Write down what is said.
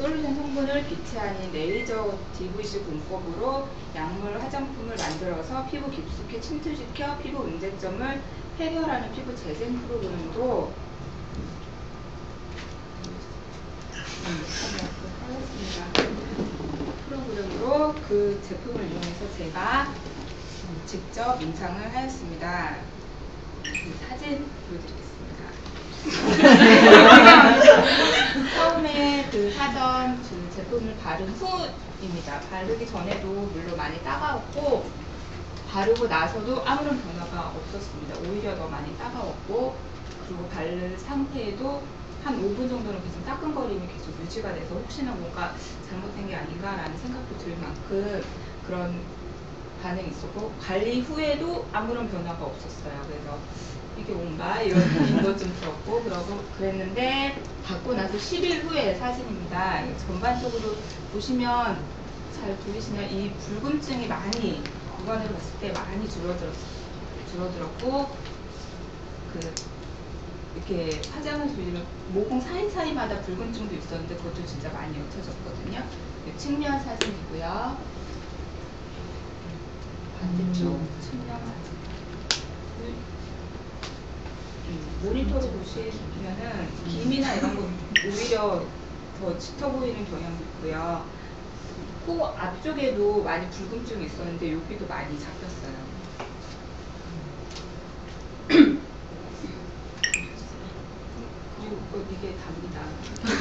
솔루션 성분을 빛이 아닌 레이저 DVC 공법으로 약물 화장품을 만들어서 피부 깊숙이 침투시켜 피부 문제점을 해결하는 피부 재생 프로그램으로 음, 하겠습니다. 프로그램으로 그 제품을 이용해서 제가 직접 임상을 하였습니다. 그 사진 보여드리겠습니다. 처음에 그 사전 그 제품을 바른 후입니다. 바르기 전에도 물론 많이 따가웠고 바르고 나서도 아무런 변화가 없었습니다. 오히려 더 많이 따가웠고 그리고 바른 상태에도 한 5분 정도는 계속 따끔거림이 계속 유지가 돼서 혹시나 뭔가 잘못된 게 아닌가라는 생각도 들 만큼 그런 반응이 있었고 관리 후에도 아무런 변화가 없었어요. 그래서 이게 뭔가 이런 느낌도 좀 들었고 그러고 그랬는데 받고 나서 10일 후에 사진입니다. 전반적으로 보시면 잘 보이시면 이 붉음증이 많이 육안으로 봤을 때 많이 줄어들었, 줄어들었고 그 이렇게 화장을 지우면 모공 사이사이마다 붉은증도 있었는데 그것도 진짜 많이 옅어졌거든요. 이 측면 사진이고요. 반대쪽 측면 사진. 음, 모니터로 보시면은 김이나 이런 거 오히려 더 짙어 보이는 경향도 있고요. 코 앞쪽에도 많이 붉음증이 있었는데 여기도 많이 잡혔어요. 그리고 어, 이게 답니다.